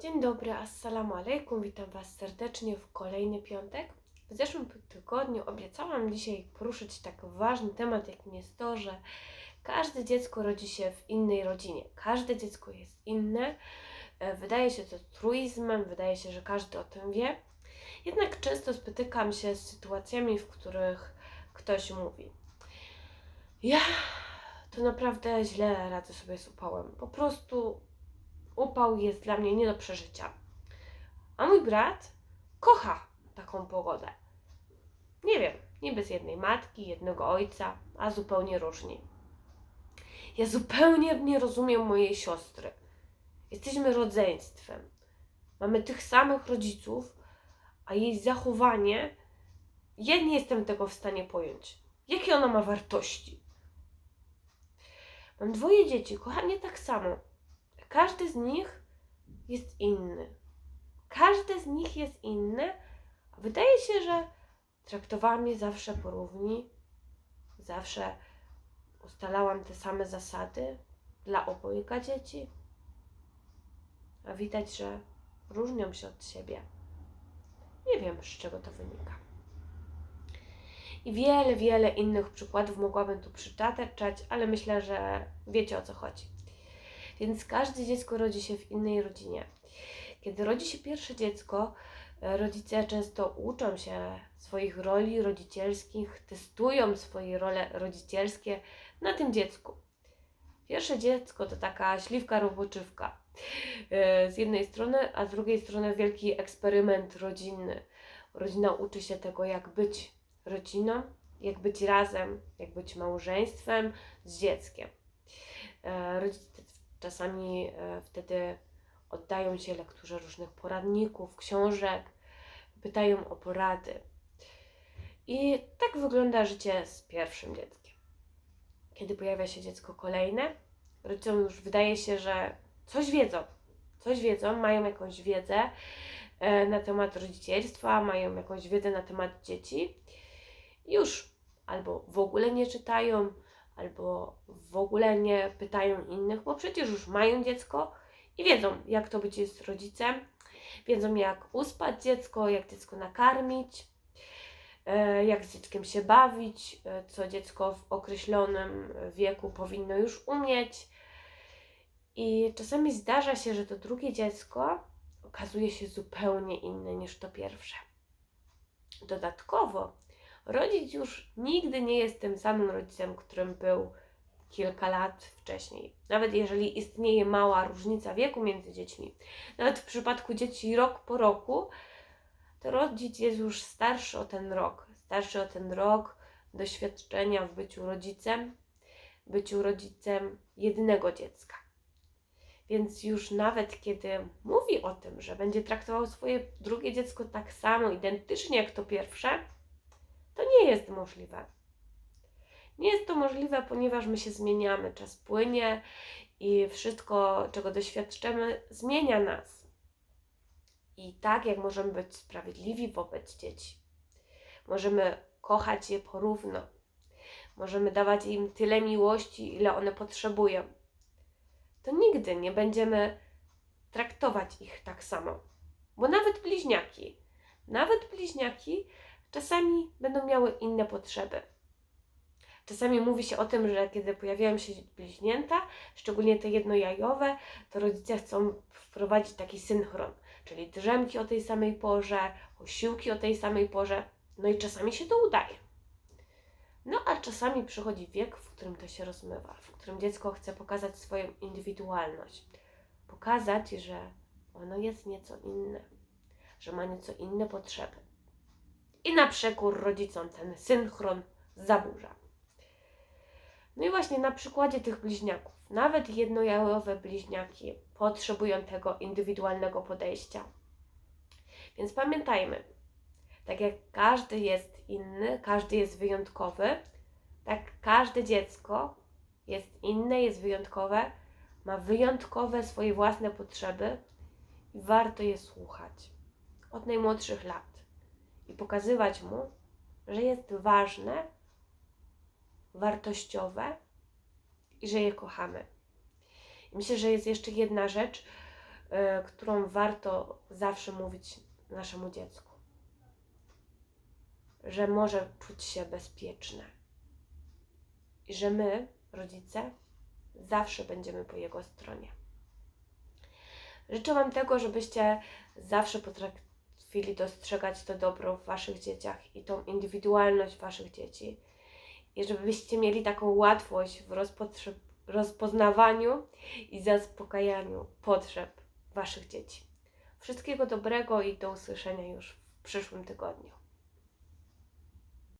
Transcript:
Dzień dobry, assalamu alaikum, witam Was serdecznie w kolejny piątek. W zeszłym tygodniu obiecałam dzisiaj poruszyć tak ważny temat, jakim jest to, że każde dziecko rodzi się w innej rodzinie. Każde dziecko jest inne. E, Wydaje się to truizmem, wydaje się, że każdy o tym wie. Jednak często spotykam się z sytuacjami, w których ktoś mówi: Ja to naprawdę źle radzę sobie z upałem. Po prostu upał jest dla mnie nie do przeżycia. A mój brat kocha taką pogodę. Nie wiem, niby z jednej matki, jednego ojca, a zupełnie różni. Ja zupełnie nie rozumiem mojej siostry. Jesteśmy rodzeństwem. Mamy tych samych rodziców, a jej zachowanie, ja nie jestem tego w stanie pojąć. Jakie ona ma wartości? Mam dwoje dzieci, kocha mnie tak samo. Każdy z nich jest inny. Każdy z nich jest inny, wydaje się, że traktowałam je zawsze porówni. Zawsze ustalałam te same zasady dla obojga dzieci. A widać, że różnią się od siebie. Nie wiem, z czego to wynika. I wiele, wiele innych przykładów mogłabym tu przytaczać, ale myślę, że wiecie o co chodzi. Więc każde dziecko rodzi się w innej rodzinie. Kiedy rodzi się pierwsze dziecko, e, rodzice często uczą się swoich roli rodzicielskich, testują swoje role rodzicielskie na tym dziecku. Pierwsze dziecko to taka śliwka roboczywka. E, Z jednej strony, a z drugiej strony wielki eksperyment rodzinny. Rodzina uczy się tego, jak być rodziną, jak być razem, jak być małżeństwem z dzieckiem. E, Rodzice czasami e, wtedy oddają się lekturze różnych poradników, książek, pytają o porady. I tak wygląda życie z pierwszym dzieckiem. Kiedy pojawia się dziecko kolejne, rodzicom już wydaje się, że coś wiedzą, coś wiedzą, mają jakąś wiedzę e, na temat rodzicielstwa, mają jakąś wiedzę na temat dzieci. Już albo w ogóle nie czytają, albo w ogóle nie pytają innych, bo przecież już mają dziecko i wiedzą, jak to być jest rodzicem, wiedzą, jak uspać dziecko, jak dziecko nakarmić, e, jak z dzieckiem się bawić, e, co dziecko w określonym wieku powinno już umieć. I czasami zdarza się, że to drugie dziecko okazuje się zupełnie inne niż to pierwsze. Dodatkowo, rodzic już nigdy nie jest tym samym rodzicem, którym był kilka lat wcześniej. Nawet jeżeli istnieje mała różnica wieku między dziećmi, nawet w przypadku dzieci rok po roku, to rodzic jest już starszy o ten rok. Starszy o ten rok doświadczenia w byciu rodzicem, byciu rodzicem jednego dziecka. Więc już nawet kiedy mówi o tym, że będzie traktował swoje drugie dziecko tak samo, identycznie jak to pierwsze, to nie jest możliwe. Nie jest to możliwe, ponieważ my się zmieniamy, czas płynie i wszystko, czego doświadczymy, zmienia nas. I tak jak możemy być sprawiedliwi wobec dzieci, możemy kochać je porówno, możemy dawać im tyle miłości, ile one potrzebują, to nigdy nie będziemy traktować ich tak samo. Bo nawet bliźniaki, nawet bliźniaki czasami będą miały inne potrzeby. Czasami mówi się o tym, że kiedy pojawiają się bliźnięta, szczególnie te jednojajowe, to rodzice chcą wprowadzić taki synchron, czyli drzemki o tej samej porze, posiłki o tej samej porze. No i czasami się to udaje. No a czasami przychodzi wiek, w którym to się rozmywa, w którym dziecko chce pokazać swoją indywidualność, pokazać, że ono jest nieco inne, że ma nieco inne potrzeby. I na przekór rodzicom ten synchron zaburza. No i właśnie na przykładzie tych bliźniaków, nawet jednojajowe bliźniaki potrzebują tego indywidualnego podejścia. Więc pamiętajmy, tak jak każdy jest inny, każdy jest wyjątkowy, tak każde dziecko jest inne, jest wyjątkowe, ma wyjątkowe swoje własne potrzeby i warto je słuchać od najmłodszych lat i pokazywać mu, że jest ważne, wartościowe i że je kochamy. I myślę, że jest jeszcze jedna rzecz, e, którą warto zawsze mówić naszemu dziecku. Że może czuć się bezpieczne. I że my, rodzice, zawsze będziemy po jego stronie. Życzę Wam tego, żebyście zawsze potrafili dostrzegać to dobro w Waszych dzieciach i tą indywidualność Waszych dzieci. I żebyście mieli taką łatwość w rozpoznawaniu i zaspokajaniu potrzeb Waszych dzieci. Wszystkiego dobrego i do usłyszenia już w przyszłym tygodniu.